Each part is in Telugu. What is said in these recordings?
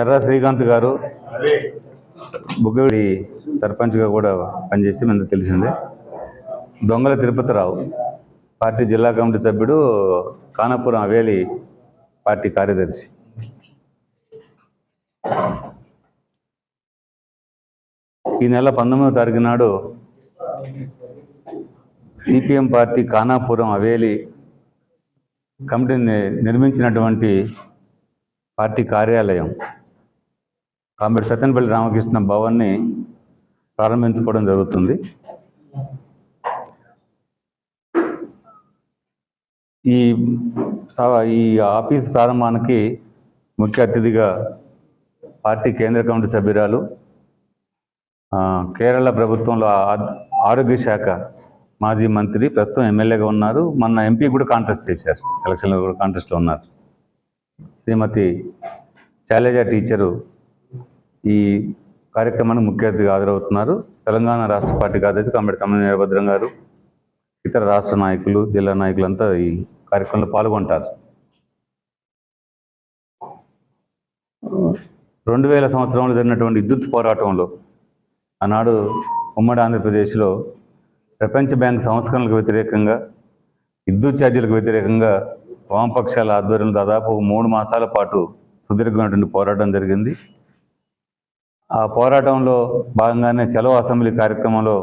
ఎర్ర శ్రీకాంత్ గారు బుగ్గవిడి సర్పంచ్గా కూడా పనిచేసి మనకు తెలిసిందే. దొంగల తిరుపతిరావు పార్టీ జిల్లా కమిటీ సభ్యుడు కానాపురం అవేలి పార్టీ కార్యదర్శి. ఈ నెల పంతొమ్మిదవ తారీఖు నాడు సిపిఎం పార్టీ కానాపురం అవేలి కమిటీని నిర్మించినటువంటి పార్టీ కార్యాలయం కాంబేడ్ సత్యనపల్లి రామకృష్ణ భవన్ని ప్రారంభించుకోవడం జరుగుతుంది. ఈ సభ- ఈ ఆఫీస్ ప్రారంభానికి ముఖ్య అతిథిగా పార్టీ కేంద్ర కమిటీ సభ్యురాలు కేరళ ప్రభుత్వంలో ఆరోగ్య శాఖ మాజీ మంత్రి ప్రస్తుతం ఎమ్మెల్యేగా ఉన్నారు. మొన్న ఎంపీ కూడా కాంటెస్ట్ చేశారు. ఎలక్షన్లో కూడా కాంటెస్ట్లో ఉన్నారు. శ్రీమతి శైలజ టీచరు ఈ కార్యక్రమానికి ముఖ్య అతిథిగా హాజరవుతున్నారు. తెలంగాణ రాష్ట్ర పార్టీ కార్యదర్శి కంబెడి తమ్మిన వీరభద్రం గారు ఇతర రాష్ట్ర నాయకులు జిల్లా నాయకులంతా ఈ కార్యక్రమంలో పాల్గొంటారు. రెండు వేల సంవత్సరంలో జరిగినటువంటి విద్యుత్ పోరాటంలో ఆనాడు ఉమ్మడి ఆంధ్రప్రదేశ్లో ప్రపంచ బ్యాంక్ సంస్కరణలకు వ్యతిరేకంగా విద్యుత్ ఛార్జీలకు వ్యతిరేకంగా వామపక్షాల ఆధ్వర్యంలో దాదాపు మూడు మాసాల పాటు సుదీర్ఘమైనటువంటి పోరాటం జరిగింది. ఆ పోరాటంలో భాగంగానే చలో అసెంబ్లీ కార్యక్రమంలో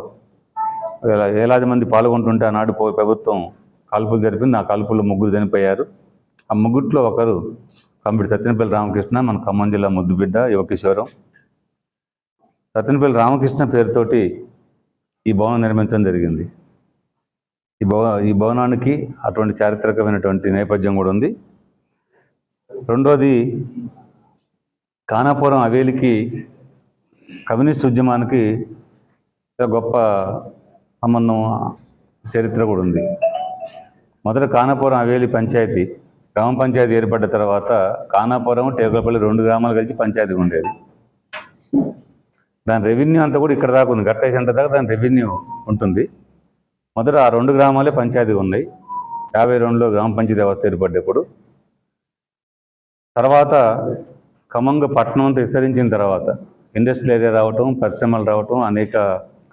వేలాది మంది పాల్గొంటుంటే ఆనాడు ప్రభుత్వం కాల్పులు జరిపింది. ఆ కాల్పుల్లో ముగ్గురు చనిపోయారు. ఆ ముగ్గుట్లో ఒకరు కంపిడి సత్యనపల్లి రామకృష్ణ మన ఖమ్మం జిల్లా ముద్దుబిడ్డ యువకిశోరం సత్యనపల్లి రామకృష్ణ పేరుతోటి ఈ భవనం నిర్మించడం జరిగింది. ఈ భవ ఈ భవనానికి అటువంటి చారిత్రకమైనటువంటి నేపథ్యం కూడా ఉంది. రెండోది కానాపురం అవేలికి కమ్యూనిస్ట్ ఉద్యమానికి గొప్ప సంబంధం చరిత్ర కూడా ఉంది. మొదట కానాపురం అవేలి పంచాయతీ గ్రామ పంచాయతీ ఏర్పడ్డ తర్వాత కానాపురం టేకులపల్లి రెండు గ్రామాలు కలిసి పంచాయతీ ఉండేది. దాని రెవెన్యూ అంతా కూడా ఇక్కడ దాకా ఉంది. గట్ట సెంటర్ దాకా దాని రెవెన్యూ ఉంటుంది. మొదట ఆ రెండు గ్రామాలే పంచాయతీ ఉన్నాయి. యాభై రెండులో గ్రామ పంచాయతీ వ్యవస్థ ఏర్పడ్డప్పుడు. తర్వాత ఖమ్మంగా పట్టణం అంతా విస్తరించిన తర్వాత ఇండస్ట్రియల్ ఏరియా రావటం పరిశ్రమలు రావటం అనేక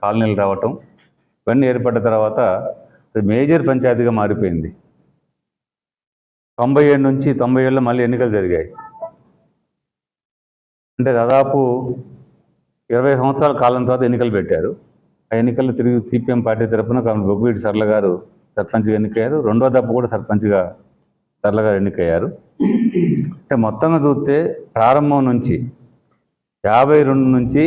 కాలనీలు రావటం ఇవన్నీ ఏర్పడ్డ తర్వాత మేజర్ పంచాయతీగా మారిపోయింది. తొంభై ఏడు నుంచి తొంభై ఏళ్ళలో మళ్ళీ ఎన్నికలు జరిగాయి. అంటే దాదాపు ఇరవై సంవత్సరాల కాలం తర్వాత ఎన్నికలు పెట్టారు. ఆ ఎన్నికల్లో తిరిగి సిపిఎం పార్టీ తరఫున బొగ్గువీటి సర్ల గారు సర్పంచ్గా ఎన్నికయ్యారు. రెండో దప్ప కూడా సర్పంచ్గా సర్ల గారు ఎన్నికయ్యారు. అంటే మొత్తంగా చూస్తే ప్రారంభం నుంచి యాభై రెండు నుంచి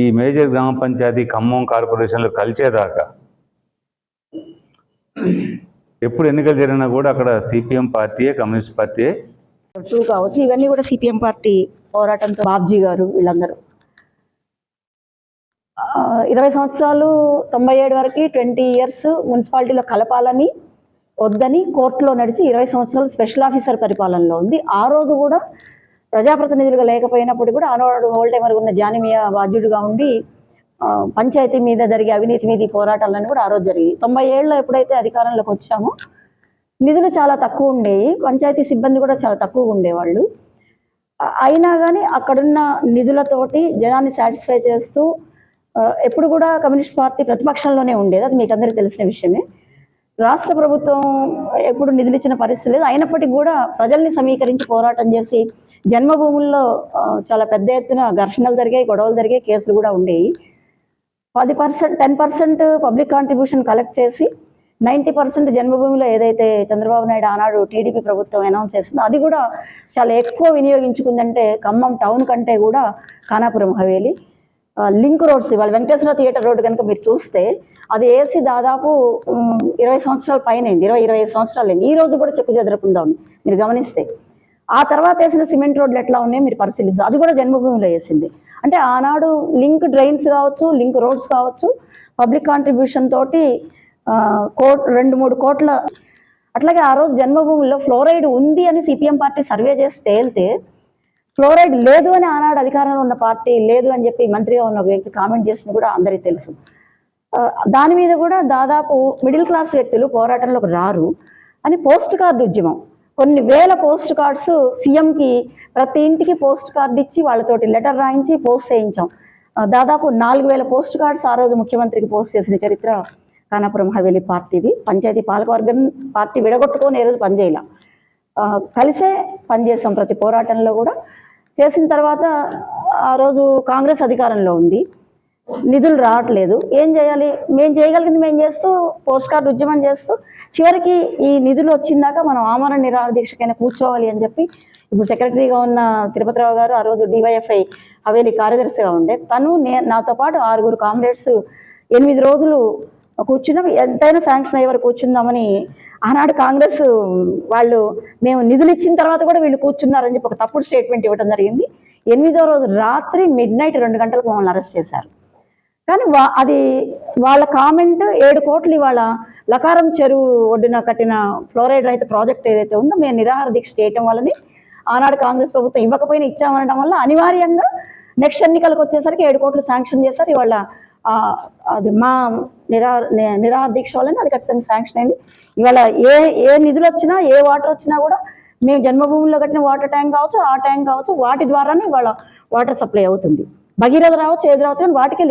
ఈ మేజర్ గ్రామ పంచాయతీ ఖమ్మం కార్పొరేషన్లో కలిసేదాకా ఎప్పుడు ఎన్నికలు జరిగినా కూడా అక్కడ సిపిఎం పార్టీయే కమ్యూనిస్ట్ పార్టీయే. టూ కావచ్చు. ఇవన్నీ కూడా సిపిఎం పార్టీ పోరాటంతో బాబ్జీ గారు వీళ్ళందరూ. ఇరవై సంవత్సరాలు తొంభై ఏడు వరకు ట్వంటీ ఇయర్స్ మున్సిపాలిటీలో కలపాలని వద్దని కోర్టులో నడిచి ఇరవై సంవత్సరాలు స్పెషల్ ఆఫీసర్ పరిపాలనలో ఉంది. ఆ రోజు కూడా ప్రజాప్రతినిధులుగా లేకపోయినప్పుడు కూడా ఆనాడు హోల్టైమర్ ఉన్న జానిమియా బాధ్యుడిగా ఉండి పంచాయతీ మీద జరిగే అవినీతి మీద ఈ పోరాటాలన్నీ కూడా ఆ రోజు జరిగాయి. తొంభై ఏళ్ళలో ఎప్పుడైతే అధికారంలోకి వచ్చామో నిధులు చాలా తక్కువ ఉండేవి పంచాయతీ సిబ్బంది కూడా చాలా తక్కువ ఉండేవాళ్ళు. అయినా కానీ అక్కడున్న నిధులతోటి జనాన్ని సాటిస్ఫై చేస్తూ ఎప్పుడు కూడా కమ్యూనిస్ట్ పార్టీ ప్రతిపక్షంలోనే ఉండేది. అది మీకు అందరికీ తెలిసిన విషయమే. రాష్ట్ర ప్రభుత్వం ఎప్పుడు నిధులు ఇచ్చిన పరిస్థితి లేదు. అయినప్పటికీ కూడా ప్రజల్ని సమీకరించి పోరాటం చేసి జన్మభూముల్లో చాలా పెద్ద ఎత్తున ఘర్షణలు జరిగాయి గొడవలు జరిగాయి కేసులు కూడా ఉండేవి పది percent ten percent public contribution collect చేసి నైంటీ పర్సెంట్ జన్మభూమిలో ఏదైతే చంద్రబాబు నాయుడు ఆనాడు టీడీపీ ప్రభుత్వం అనౌన్స్ చేసిందో అది కూడా చాలా ఎక్కువ వినియోగించుకుందంటే ఖమ్మం టౌన్ కంటే కూడా ఖానాపురం హవేలి. లింక్ రోడ్స్ ఇవాళ వెంకటేశ్వర థియేటర్ రోడ్డు కనుక మీరు చూస్తే అది వేసి దాదాపు ఇరవై సంవత్సరాల పైన అయింది ఇరవై ఇరవై ఐదు సంవత్సరాలు అయింది. ఈ రోజు కూడా చెక్కు చెదరకుండా ఉంది. మీరు గమనిస్తే ఆ తర్వాత వేసిన సిమెంట్ రోడ్లు ఎట్లా ఉన్నాయో మీరు పరిశీలించు అది కూడా జన్మభూమిలో వేసింది. అంటే ఆనాడు లింక్ డ్రైన్స్ కావచ్చు లింక్ రోడ్స్ కావచ్చు పబ్లిక్ కాంట్రిబ్యూషన్ తోటి కోట్ రెండు మూడు కోట్ల అట్లాగే ఆ రోజు జన్మభూమిలో ఫ్లోరైడ్ ఉంది అని సిపిఎం పార్టీ సర్వే చేసి తేలితే ఫ్లోరైడ్ లేదు అని ఆనాడు అధికారంలో ఉన్న పార్టీ లేదు అని చెప్పి మంత్రిగా ఉన్న వ్యక్తి కామెంట్ చేసింది కూడా అందరికీ తెలుసు. దాని మీద కూడా దాదాపు మిడిల్ క్లాస్ వ్యక్తులు పోరాటంలోకి రారు అని పోస్ట్ కార్డు ఉద్యమం. కొన్ని వేల పోస్ట్ కార్డ్స్ సీఎంకి ప్రతి ఇంటికి పోస్ట్ కార్డు ఇచ్చి వాళ్ళతోటి లెటర్ రాయించి పోస్ట్ చేయించాం. దాదాపు నాలుగు వేల పోస్ట్ కార్డ్స్ ఆ రోజు ముఖ్యమంత్రికి పోస్ట్ చేసిన చరిత్ర కానాపురం హవేలీ పార్టీది. పంచాయతీ పాలకవర్గం పార్టీ విడగొట్టుకొని ఏ రోజు పనిచేయాల కలిసే పనిచేసాం ప్రతి పోరాటంలో కూడా. చేసిన తర్వాత ఆ రోజు కాంగ్రెస్ అధికారంలో ఉంది. నిధులు రావట్లేదు. ఏం చేయాలి? మేము చేయగలిగింది మేము చేస్తూ పోస్ట్ కార్డు ఉద్యమం చేస్తూ చివరికి ఈ నిధులు వచ్చిందాక మనం ఆమరణ నిరాహార దీక్షకైనా కూర్చోవాలి అని చెప్పి ఇప్పుడు సెక్రటరీగా ఉన్న తిరుపతిరావు గారు ఆ రోజు డివైఎఫ్ఐ హవేలి కార్యదర్శిగా ఉండే. తను నే నాతో పాటు ఆరుగురు కామ్రేడ్స్ ఎనిమిది రోజులు కూర్చున్నాం. ఎంతైనా శాంక్షన్ అయ్యే వరకు కూర్చుందామని ఆనాడు కాంగ్రెస్ వాళ్ళు మేము నిధులు ఇచ్చిన తర్వాత కూడా వీళ్ళు కూర్చున్నారని చెప్పి ఒక తప్పుడు స్టేట్మెంట్ ఇవ్వడం జరిగింది. ఎనిమిదో రోజు రాత్రి మిడ్ నైట్ రెండు గంటలకు మమ్మల్ని అరెస్ట్ చేశారు. కానీ వా అది వాళ్ళ కామెంట్ ఏడు కోట్లు ఇవాళ లకారం చెరువు ఒడ్డున కట్టిన ఫ్లోరైడ్ రహిత ప్రాజెక్ట్ ఏదైతే ఉందో మేము నిరాహార దీక్ష చేయటం వల్లని ఆనాడు కాంగ్రెస్ ప్రభుత్వం ఇవ్వకపోయినా ఇచ్చామనడం వల్ల అనివార్యంగా నెక్స్ట్ ఎన్నికలకు వచ్చేసరికి ఏడు కోట్లు శాంక్షన్ చేశారు. ఇవాళ అది మా నిరా నిరాహార దీక్ష వల్లనే అది ఖచ్చితంగా శాంక్షన్ అయింది. ఇవాళ ఏ ఏ నిధులు వచ్చినా ఏ వాటర్ వచ్చినా కూడా మేము జన్మభూమిలో కట్టిన వాటర్ ట్యాంక్ కావచ్చు ఆ ట్యాంక్ కావచ్చు వాటి ద్వారానే ఇవాళ వాటర్ సప్లై అవుతుంది. భగీరథ రావచ్చు ఏది రావచ్చు కానీ వాటికి